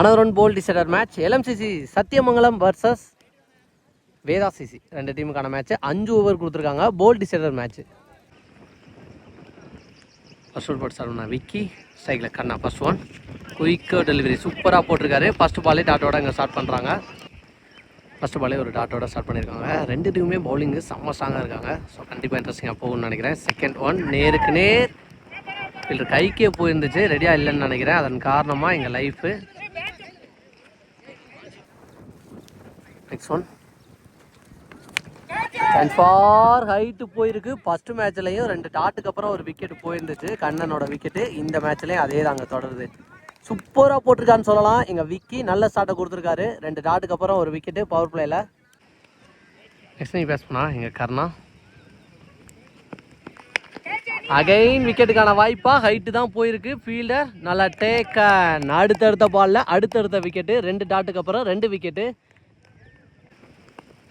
Another one போல் decider match எல்எம்சிசி Sathyamangalam versus Veda CC ரெண்டு டீமுக்கான match அஞ்சு over கொடுத்துருக்காங்க. போல் டிசைடர் மேட்ச் ஃபர்ஸ்ட் ஓவர் போட்டு சார் விக்கி ஸ்ட்ரைக்கில் கண்ணா ஃபர்ஸ்ட் ஒன் குயிக்காக டெலிவரி சூப்பராக போட்டிருக்காரு. ஃபர்ஸ்ட் பாலே டாட்டோட இங்கே ஸ்டார்ட் பண்ணுறாங்க ஃபர்ஸ்ட் பாலே ஒரு டாட்டோட ஸ்டார்ட் பண்ணியிருக்காங்க ரெண்டு டீமுமே பவுலிங்கு செம்ம ஸ்ட்ராங்காக இருக்காங்க. ஸோ கண்டிப்பாக இன்ட்ரெஸ்டிங்காக போகும்னு நினைக்கிறேன். செகண்ட் ஒன் நேருக்கு நேர். இல்லை கைக்கே போயிருந்துச்சு. ரெடியாக இல்லைன்னு நினைக்கிறேன். அதன் காரணமாக எங்கள் life next one for height போயிருக்கு. ஃபர்ஸ்ட் மேட்ச்லையும் ரெண்டு டாட்டுக்கு அப்புறம் ஒரு விக்கெட் போயிருந்துச்சு. கண்ணனோட விக்கெட்டு இந்த மேட்ச்லையும் அதே தாங்க தொடருது. சூப்பராக போட்டிருக்கான்னு சொல்லலாம். எங்கள் விக்கி நல்ல ஸ்டார்ட்டை கொடுத்துருக்காரு. ரெண்டு டாட்டுக்கு அப்புறம் ஒரு விக்கெட்டு பவர் பிளேயில் நெக்ஸ்ட் நீ பேஸ் எங்கள் கர்ணா? அகைன் விக்கெட்டுக்கான வாய்ப்பா. ஹைட்டு தான் போயிருக்கு. ஃபீல்டர் நல்லா டேக்கன் அடுத்தடுத்த பால்ல அடுத்தடுத்த விக்கெட்டு ரெண்டு டாட்டுக்கு அப்புறம் ரெண்டு விக்கெட்டு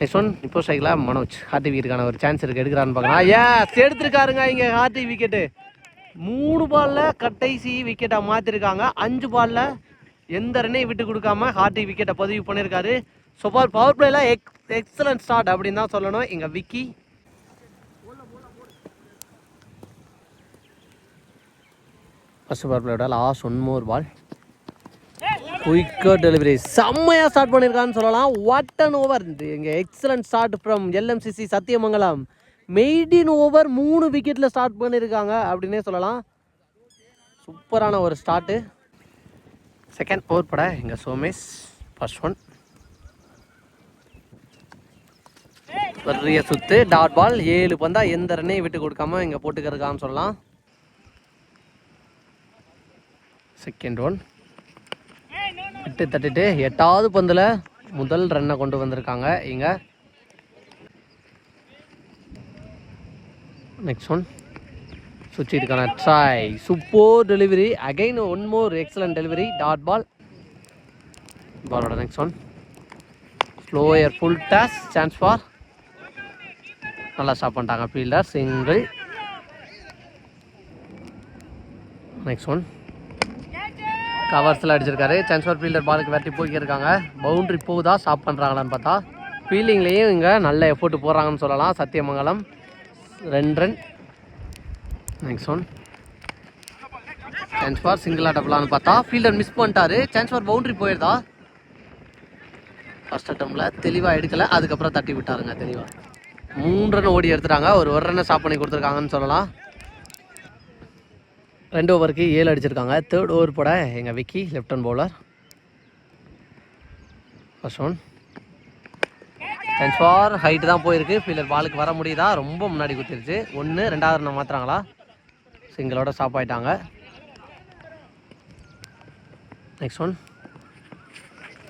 நெக்ஸ்ட் ஒன் இப்போ சைக்கிளா? மனோஜ் ஹார்டி விக்கெட்டுக்கான ஒரு சான்ஸ் இருக்கு. எடுக்கிறான்னு பார்க்கலாம். ஏஸ் எடுத்திருக்காருங்க இங்கே ஹார்டி விக்கெட்டு மூணு பாலில் கட்டைசி விக்கெட்டாக மாற்றிருக்காங்க அஞ்சு பாலில் எந்த ரன்னையும் விட்டு கொடுக்காம ஹார்டி விக்கெட்டை பதிவு பண்ணியிருக்காரு ஸோ பவர் பிளேல எக் எக்ஸலன்ட் ஸ்டார்ட் அப்படின்னு தான் சொல்லணும். எங்கள் விக்கி. ஃபஸ்ட் பவர் பிளேயோட லாஸ்ட் ஒன் மோர் பால் குயிக்காக டெலிவரி செம்மையாக ஸ்டார்ட் பண்ணியிருக்கான்னு சொல்லலாம். வாட் அன் ஓவர் எங்கள் excellent start from LMCC Sathyamangalam. Maiden over மூணு விக்கெட்டில் ஸ்டார்ட் பண்ணியிருக்காங்க அப்படின்னே சொல்லலாம். சூப்பரான ஒரு ஸ்டார்ட்டு செகண்ட் ஓவர் பட எங்கள் சோமேஷ் ஃபர்ஸ்ட் ஒன் பெரிய சுத்து டாட் பால் ஏழு பந்தா எந்த ரன்னையும் விட்டு கொடுக்காம இங்கே போட்டுக்கிறதுக்கான்னு சொல்லலாம். செகண்ட் ஒன் தட்டு தட்டிட்டு எட்டாவது பந்தில் முதல் ரன்னை கொண்டு வந்திருக்காங்க. இங்கே. Next one சுவிட்சுக்கான try super delivery again one more excellent delivery dot ball பாலோட next one slower full days chance for நல்லா ஸ்டாப் பண்ணிட்டாங்க. ஃபீல்டர் சிங்கிள் நெக்ஸ்ட் ஒன் கவர்ஸில் அடிச்சிருக்காரு. சான்ஸ் ஃபீல்டர் பாலுக்கு வெட்டி போய்க்கிருக்காங்க பவுண்ட்ரி போகுதா ஸ்டாப் பண்ணுறாங்களான்னு பார்த்தா ஃபீல்டிங்லேயும் இங்கே நல்ல எஃபோர்ட் போடுறாங்கன்னு சொல்லலாம். சத்தியமங்கலம் ரெண்டு run next one chance for single டபுளான்னு பார்த்தா ஃபீல்டர் மிஸ் பண்ணிட்டாரு. சான்ஸ் ஃபார் பவுண்ட்ரி போயிருதா ஃபர்ஸ்ட் அட்டம்ல தெளிவாக எடுக்கலை. அதுக்கப்புறம் தட்டி விட்டாருங்க தெளிவாக மூணு ரன் ஓடி எடுத்துட்டாங்க. ஒரு ஒரு ரன்னை ஸ்டாப் பண்ணி கொடுத்துருக்காங்கன்னு சொல்லலாம். ரெண்டு ஓவருக்கு ஏழு அடிச்சிருக்காங்க. தேர்ட் ஓவர் போட எங்கள் Vicky left hand bowler first one for height தான் போயிருக்கு. ஃபீல்டர் பாலுக்கு வர முடியுதா? ரொம்ப முன்னாடி குத்திருச்சு. ஒன்று ரெண்டாவது ரன் மாற்றுறாங்களா சிங்கிளோட ஸ்டாப் ஆகிட்டாங்க நெக்ஸ்ட் ஒன்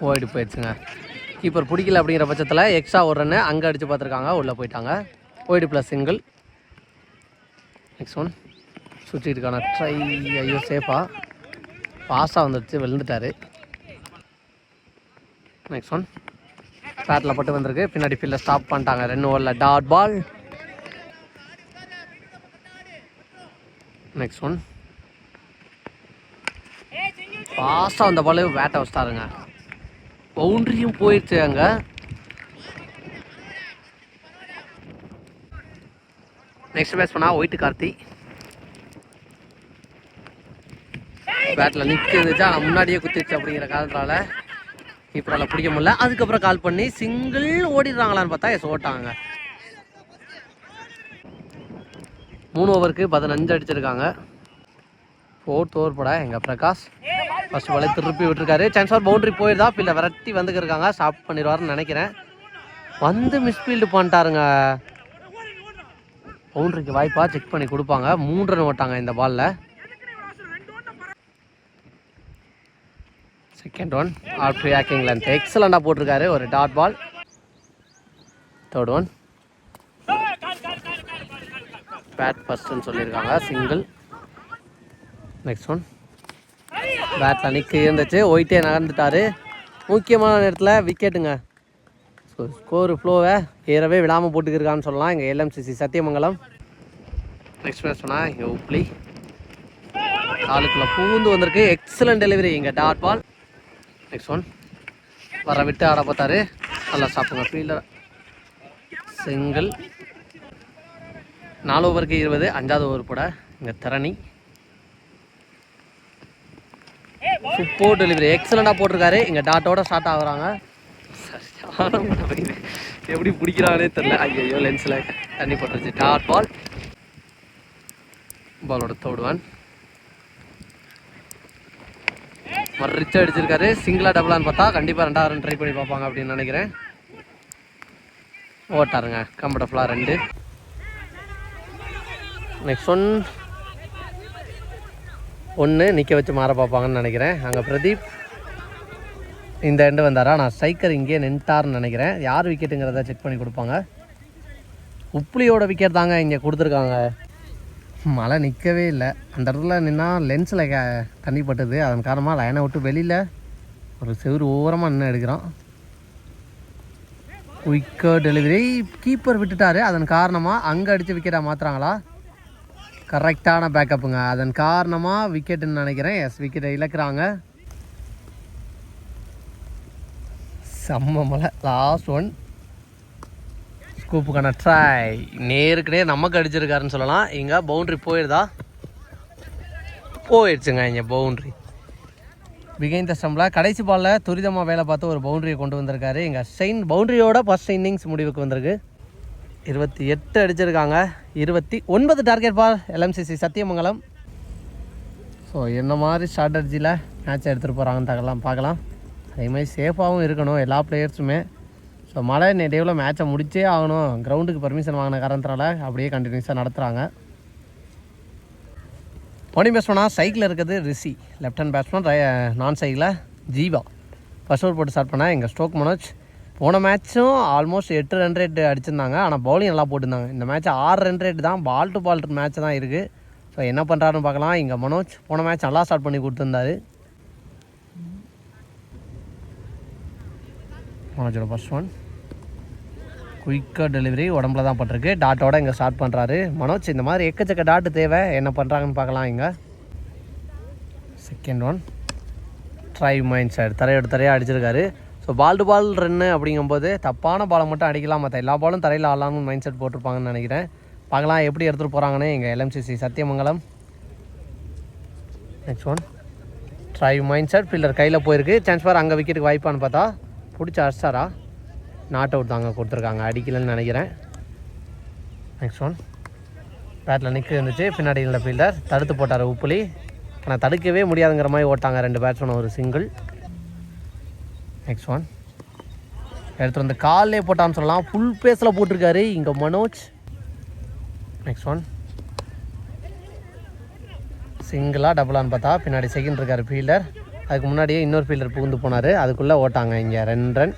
ஓய்டு போயிடுச்சுங்க. கீப்பர் பிடிக்கல அப்படிங்கிற பட்சத்தில் எக்ஸ்ட்ரா ஒரு ரன்னு அங்கே அடித்து பார்த்துருக்காங்க. உள்ளே போயிட்டாங்க. Wide plus single next one சுற்றிட்டுக்கான try ஐயோ சேஃபாக பாஸாக வந்துடுச்சு விழுந்துட்டாரு. நெக்ஸ்ட் ஒன் பேட்டில் பட்டு வந்திருக்கு. பின்னாடி ஃபீல்டில் ஸ்டாப் பண்ணிட்டாங்க. ரெண்டு ஓவரில் டாட் பால் நெக்ஸ்ட் ஒன் பாஸாக வந்த பால் வேட்டை வச்சிட்டாருங்க. பவுண்ட்ரியும் போயிடுச்சு அங்கே. நெக்ஸ்ட் பேட்ச் பண்ணால் ஒயிட்டு கார்த்தி பேட்டில் நிற்குதுச்சா நான் முன்னாடியே குத்திடுச்சு அப்படிங்கிற காரணத்தால இப்போல பிடிக்க முடியல. அதுக்கப்புறம் கால் பண்ணி சிங்கிள் ஓடிடுறாங்களான்னு பார்த்தா எஸ் ஓட்டாங்க. மூணு ஓவருக்கு பதினஞ்சு அடிச்சிருக்காங்க. ஃபோர்த் ஓவர் பட எங்கள் பிரகாஷ். ஃபர்ஸ்ட் பாலே திருப்பி விட்டுருக்காரு. சான்ஸ் ஃபார் பவுண்டரி போயிருந்தா ஃபீல்டை விரட்டி வந்துக்கிருக்காங்க. ஸ்டாப் பண்ணிடுவாருன்னு நினைக்கிறேன். வந்து மிஸ்ஃபீல்டு பண்ணிட்டாருங்க. பவுண்டரிக்கு வாய்ப்பாக செக் பண்ணி கொடுப்பாங்க. மூன்று ரன் ஓட்டாங்க இந்த பாலில் second one after yorking length எக்ஸலண்டாக போட்டிருக்காரு. ஒரு dot ball third one bat ஃபர்ஸ்ட்னு சொல்லியிருக்காங்க. சிங்கிள் நெக்ஸ்ட் ஒன் பேட்டில் நிற்க இருந்துச்சு. ஒயிட்டே நகர்ந்துட்டார். முக்கியமான நேரத்தில் விக்கெட்டுங்க ஸோ ஸ்கோர் ஃப்ளோவை ஏறவே விடாமல் போட்டுக்கிருக்கான்னு சொல்லலாம். இங்கே எல்எம்சிசி சத்தியமங்கலம். நெக்ஸ்ட் மேட்ச் சொன்னால் உப்ளி காலுக்குள்ளே பூந்து வந்திருக்கு. எக்ஸலன்ட் டெலிவரி இங்கே டாட் பால் நெக்ஸ்ட் ஒன் வர விட்டு ஆட பார்த்தாரு நல்லா சாப்பிடுங்க. ஃபீல்டர் செங்கல் நாலு ஓவருக்கு இருபது. அஞ்சாவது ஓவர் போட. இங்கே திறனி சூப்பர் டெலிவரி எக்ஸலண்டாக போட்டிருக்காரு. இங்கே டாட்டோட ஸ்டார்ட் ஆகுறாங்க. எப்படி பிடிக்கிறாங்களே தெரில ஐயோ லென்ஸில் தண்ணி போட்டுருச்சு. டாட் பால் பாலோட தோடுவான் மறிச்சு அடிச்சிருக்காரு. சிங்கிளாக டபுளான்னு பார்த்தா கண்டிப்பாக ரெண்டாவது ட்ரை பண்ணி பார்ப்பாங்க அப்படின்னு நினைக்கிறேன். ஓட்டாருங்க. கம்ஃபர்டபுளாக ரெண்டு. நெக்ஸ்ட் ஒன் ஒன்று நிற்க வச்சு மாற பார்ப்பாங்கன்னு நினைக்கிறேன். அங்கே பிரதீப் இந்த எண்டு வந்தாரா? நான் ஸ்ட்ரைக்கர் இங்கேயே நின்ட்டார்னு நினைக்கிறேன். யார் விக்கெட்டுங்கிறத செக் பண்ணி கொடுப்பாங்க. உப்ளியோட விக்கெட் தாங்க இங்கே கொடுத்துருக்காங்க. மழை நிற்கவே இல்லை. அந்த இடத்துல நின்னா லென்ஸில் க தண்ணி பட்டது. அதன் காரணமாக லைனை விட்டு வெளியில் ஒரு செவ்வறு ஓரமாக நின்று எடுக்கிறோம் குயிக்கர் டெலிவரி கீப்பர் விட்டுட்டாரு. அதன் காரணமாக அங்கே அடித்து விக்கெட்டாக மாற்றுறாங்களா கரெக்டான பேக்கப்புங்க அதன் காரணமாக விக்கெட்டுன்னு நினைக்கிறேன். எஸ் விக்கெட்டை இழக்கிறாங்க. செம்ம மலை லாஸ்ட் ஒன் ஸ்கூப்புக்கான ட்ரை நேருக்கு நேர் நமக்கு அடிச்சிருக்காருன்னு சொல்லலாம். இங்கே பவுண்ட்ரி போயிடுதா போயிடுச்சுங்க இங்கே பவுண்ட்ரி பிகைன் த கடைசி பாலில் துரிதமாக வேலை பார்த்து ஒரு பவுண்டரியை கொண்டு வந்திருக்காரு. எங்கள் ஸ்டெயின் பவுண்ட்ரியோட ஃபஸ்ட் இன்னிங்ஸ் முடிவுக்கு வந்திருக்கு. இருபத்தி எட்டு அடிச்சிருக்காங்க. இருபத்தி ஒன்பது target ball LMCC Sathyamangalam. So என்ன மாதிரி ஸ்ட்ராட்டஜியில் மேட்ச் எடுத்துகிட்டு போகிறாங்கன்னு தகலாம் பார்க்கலாம். அதே மாதிரி சேஃபாகவும் இருக்கணும் எல்லா பிளேயர்ஸுமே ஸோ மழை நெடிவில் மேட்சை முடிச்சே ஆகணும். கிரவுண்டுக்கு பர்மிஷன் வாங்கின காரணத்தினால அப்படியே கண்டினியூஸாக நடத்துகிறாங்க ஓனிங் பேட்ஸ்மேனாக சைக்கிளில் இருக்கிறது ரிஷி. லெஃப்ட் ஹேண்ட் பேட்ஸ்மேன் நான் சைக்கிளில் ஜீவா. ஃபர்ஸ்ட் ஓவர் போட்டு ஸ்டார்ட் பண்ணேன் எங்கள் ஸ்டோக் மனோஜ். போன மேட்ச்சும் ஆல்மோஸ்ட் எட்டு ரன் ரேட் அடிச்சிருந்தாங்க. ஆனால் பவுலிங் நல்லா போட்டிருந்தாங்க. இந்த மேட்ச் ஆறு ரன் ரேட் தான் பால் டு பால் மேட்ச் தான் இருக்குது ஸோ என்ன பண்ணுறாருன்னு பார்க்கலாம். இங்கே மனோஜ் போன மேட்ச் நல்லா ஸ்டார்ட் பண்ணி கொடுத்துருந்தாரு. மனோஜோட ஃபர்ஸ்ட் ஒன் குயிக்காக டெலிவரி உடம்புல தான் பட்டிருக்கு. டாட்டோட இங்கே ஸ்டார்ட் பண்ணுறாரு மனோஜ் இந்த மாதிரி எக்கச்சக்க டாட்டு தேவை. என்ன பண்ணுறாங்கன்னு பார்க்கலாம் இங்கே. Second one try mind side தரையோட தரையாக அடிச்சிருக்காரு. ஸோ பால் டு பால் ரன்னு அப்படிங்கும்போது தப்பான பாலை மட்டும் அடிக்கலாம் மற்ற எல்லா பாலும் தரையில் ஆடலாம்னு மைண்ட் செட் போட்டிருப்பாங்கன்னு நினைக்கிறேன். பார்க்கலாம் எப்படி எடுத்துகிட்டு போகிறாங்கன்னு எங்கள் LMCC Sathyamangalam. Next one try mind set fielder கையில் போயிருக்கு. சான்ஸ் பார் அங்கே விக்கெட்டுக்கு வாய்ப்பான்னு பார்த்தா பிடிச்சி அடிச்சாரா? நாட் அவுட் தாங்க கொடுத்துருக்காங்க. அடிக்கலன்னு நினைக்கிறேன். நெக்ஸ்ட் ஒன் பேட்டில் நிற்க இருந்துச்சு. பின்னாடி இல்லை ஃபீல்டர் தடுத்து போட்டார் உப்புலி. ஆனால் தடுக்கவே முடியாதுங்கிற மாதிரி ஓட்டாங்க ரெண்டு பேட்ஸ்மேன் ஒரு சிங்கிள் நெக்ஸ்ட் ஒன் எடுத்துகிட்டு வந்து காலே போட்டான்னு சொல்லலாம். ஃபுல் பேஸில் போட்டிருக்காரு இங்கே மனோஜ். நெக்ஸ்ட் ஒன் சிங்கிளாக டபுளான்னு பார்த்தா பின்னாடி செகண்ட் இருக்கார் ஃபீல்டர் அதுக்கு முன்னாடியே இன்னொரு ஃபீல்டர் புகுந்து போனார். அதுக்குள்ளே ஓட்டாங்க இங்கே. ரெண்டு ரன்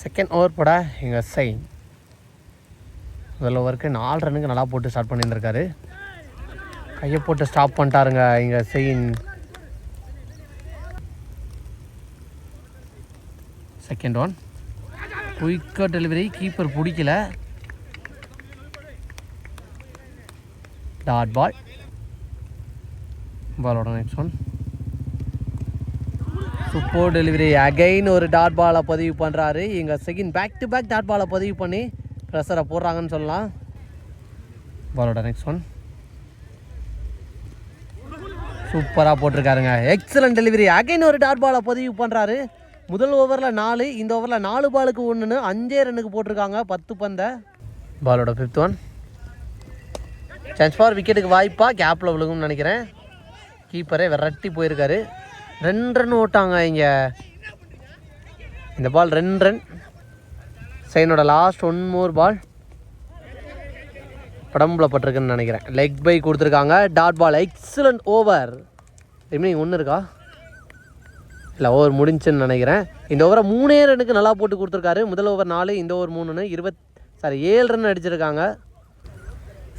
செகண்ட் ஓவர் போட எங்கள் சைன் முதல் ஓவருக்கு நாலு ரன்னுக்கு நல்லா போட்டு ஸ்டார்ட் பண்ணியிருந்திருக்காரு. கையை போட்டு ஸ்டாப் பண்ணிட்டாருங்க இங்கே செயின் செகண்ட் ஒன் குயிக்காக டெலிவரி கீப்பர் பிடிக்கல. டாட் பால் பாலோட next one super delivery again ஒரு டாட் பாலை பதிவு பண்ணுறாரு இங்கே second back to back dot பாலை பதிவு பண்ணி ப்ரெஷரை போடுறாங்கன்னு சொல்லலாம். பாலோட நெக்ஸ்ட் ஒன் சூப்பராக போட்டிருக்காருங்க. எக்ஸலண்ட் டெலிவரி அகைன் ஒரு டாட் பாலை பதிவு பண்ணுறாரு முதல் ஓவரில் நாலு இந்த ஓவரில் நாலு பாலுக்கு ஒன்றுன்னு அஞ்சே ரன்னுக்கு போட்டிருக்காங்க. பத்து பந்தை. பாலோட ஃபிஃப்த் ஒன் சான்ஸ் ஃபார் விக்கெட்டுக்கு வாய்ப்பா. கேப்பில் விழுகும்னு நினைக்கிறேன். கீப்பரே விரட்டி போயிருக்காரு. ரெண்டு ரன் ஓட்டாங்க இங்கே. இந்த பால் ரெண்டு ரன் சைனோட லாஸ்ட் ஒன் மோர் பால் உடம்புல பட்டிருக்குன்னு நினைக்கிறேன். லெக் பை கொடுத்துருக்காங்க. Dot ball excellent over remaining ஒன்று இருக்கா? இல்லை ஓவர் முடிஞ்சுன்னு நினைக்கிறேன். இந்த ஓவரை மூணே ரனுக்கு நல்லா போட்டு கொடுத்துருக்காரு. முதல் ஓவர் நாலு இந்த ஓவர் மூணுன்னு இருபத் சாரி ஏழு ரன் அடிச்சிருக்காங்க.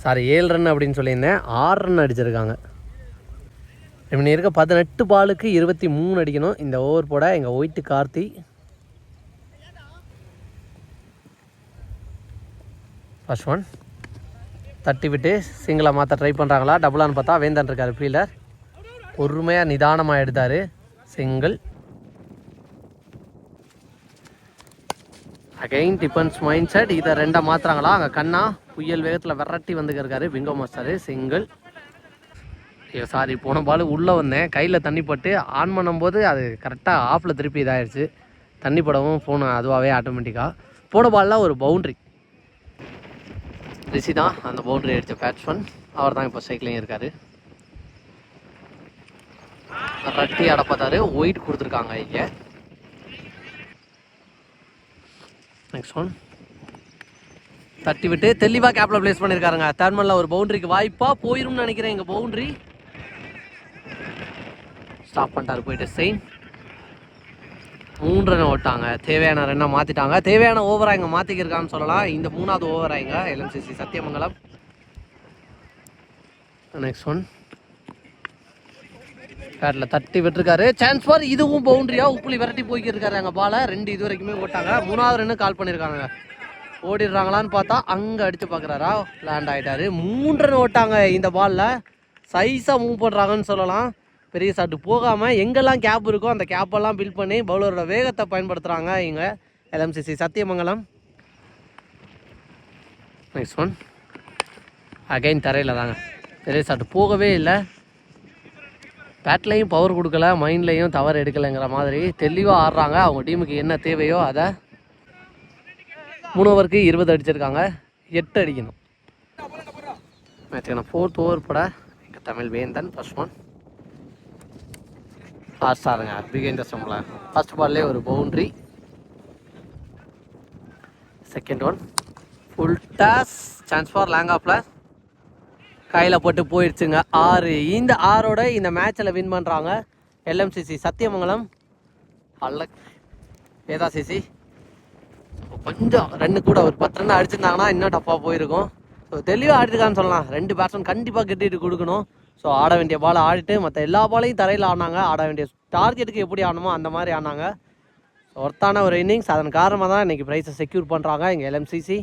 சாரி ஏழு ரன் அப்படின்னு சொல்லியிருந்தேன். ஆறு ரன் அடிச்சிருக்காங்க. இவன் இருக்க பதினெட்டு பாலுக்கு இருபத்தி மூணு அடிக்கணும். இந்த ஓவர் போட எங்கள் ஒயிட்டு கார்த்தி. ஃபஸ்ட் ஒன் தட்டி விட்டு சிங்கிளாக மாற்ற ட்ரை பண்ணுறாங்களா டபுளான்னு பார்த்தா வேந்தன் இருக்கார் ஃபீல்டர் பொறுமையாக நிதானமாக எடுத்தார். Single again defence mind set இதை ரெண்டாக மாற்றுறாங்களா அங்கே கண்ணா புயல் வேகத்தில் விரட்டி வந்துக்கிருக்காரு விங்கோ மாஸ்டர் சிங்கிள் சாரி போன பால் உள்ளே வந்தேன். கையில் தண்ணி பட்டு ஆன் பண்ணும்போது அது கரெக்டாக ஆஃபில் திருப்பி இதாகிடுச்சு தண்ணி படவும் ஃபோன் அதுவாகவே ஆட்டோமேட்டிக்காக போன பால்லாம் ஒரு பவுண்ட்ரி ரிஷி தான் அந்த பவுண்டரி அடித்த பேட்ஸ்மேன் அவர் தான் இப்போ சைக்கிளிங் இருக்கார். ரட்டி அடப்பாத்தாரு பார்த்தாரு. ஒயிட் கொடுத்துருக்காங்க இங்கே. நெக்ஸ்ட் ஒன் தட்டி விட்டு தெளிவாக கேப்பில் ப்ளேஸ் பண்ணியிருக்காருங்க தேர்மலில் ஒரு பவுண்ட்ரிக்கு வாய்ப்பாக போயிரும்னு நினைக்கிறேன். எங்கள் பவுண்ட்ரி ஸ்டாப் பண்ணிட்டார் போயிட்டு செயின் மூன்று ரன் ஓட்டாங்க. தேவையான ரன்னை மாற்றிட்டாங்க தேவையான ஓவராக இங்கே மாற்றிக்கிருக்கான்னு சொல்லலாம். இந்த மூணாவது ஓவராக இங்கே எல்எம்சிசி சத்தியமங்கலம். நெக்ஸ்ட் ஒன் பேட்டில் தட்டி விட்டுருக்காரு. சான்ஸ் ஃபார் இதுவும் பவுண்டரியா உப்புளி விரட்டி போய்க்கிருக்காரு அங்கே பாலை ரெண்டு இது வரைக்குமே ஓட்டாங்க. மூணாவது ரன்னு கால் பண்ணியிருக்காங்க ஓடிடுறாங்களான்னு பார்த்தா அங்கே அடித்து பார்க்குறாரா லேண்ட் ஆகிட்டாரு மூன்று ரன் ஓட்டாங்க இந்த பாலில் சைஸாக மூவ் பண்ணுறாங்கன்னு சொல்லலாம். பெரிய ஷாட்டு போகாமல் எங்கெல்லாம் கேப் இருக்கோ அந்த கேப்பெல்லாம் பில் பண்ணி பவுலரோட வேகத்தை பயன்படுத்துகிறாங்க இங்கே LMCC Sathyamangalam. Next one again தரையில் தாங்க. பெரிய ஷாட்டு போகவே இல்லை. பேட்லேயும் பவர் கொடுக்கல மைண்ட்லேயும் தவறு எடுக்கலைங்கிற மாதிரி தெளிவாக ஆடுறாங்க. அவங்க டீமுக்கு என்ன தேவையோ அதை மூணு ஓவருக்கு இருபது அடிச்சிருக்காங்க. எட்டு அடிக்கணும். மேட்சுக்கான ஃபோர்த் ஓவர் பட எங்கள் Tamil Vendhan first one fast ஆடுங்க பிகைண்ட் ஸ்டம்பில் ஃபர்ஸ்ட் பால்லே ஒரு boundary second one full toss chance for long ஆஃபில் கையில் போட்டு போயிடுச்சுங்க ஆறு. இந்த ஆறோட இந்த மேட்ச்சில் வின் பண்ணுறாங்க எல்எம்சிசி சத்தியமங்கலம். அல்ல வேதா சிசி கொஞ்சம் ரெண்டு கூட ஒரு பத்து ரன் அடிச்சிருந்தாங்கன்னா இன்னும் டப்பாக போயிருக்கும். ஸோ தெளிவாக ஆடிருக்கான்னு சொல்லலாம். ரெண்டு பேட்ஸ்மேன் கண்டிப்பாக கட்டிட்டு கொடுக்கணும். ஸோ ஆட வேண்டிய பால் ஆடிட்டு மற்ற எல்லா பாலையும் தரையில் ஆடினாங்க. ஆட வேண்டிய டார்கெட்டுக்கு எப்படி ஆடணுமோ அந்த மாதிரி ஆடினாங்க. ஒர்த்தான ஒரு இன்னிங்ஸ் அதன் காரணமாக தான் இன்றைக்கி ப்ரைஸை செக்யூர் பண்ணுறாங்க எங்கள் எல்எம்சிசி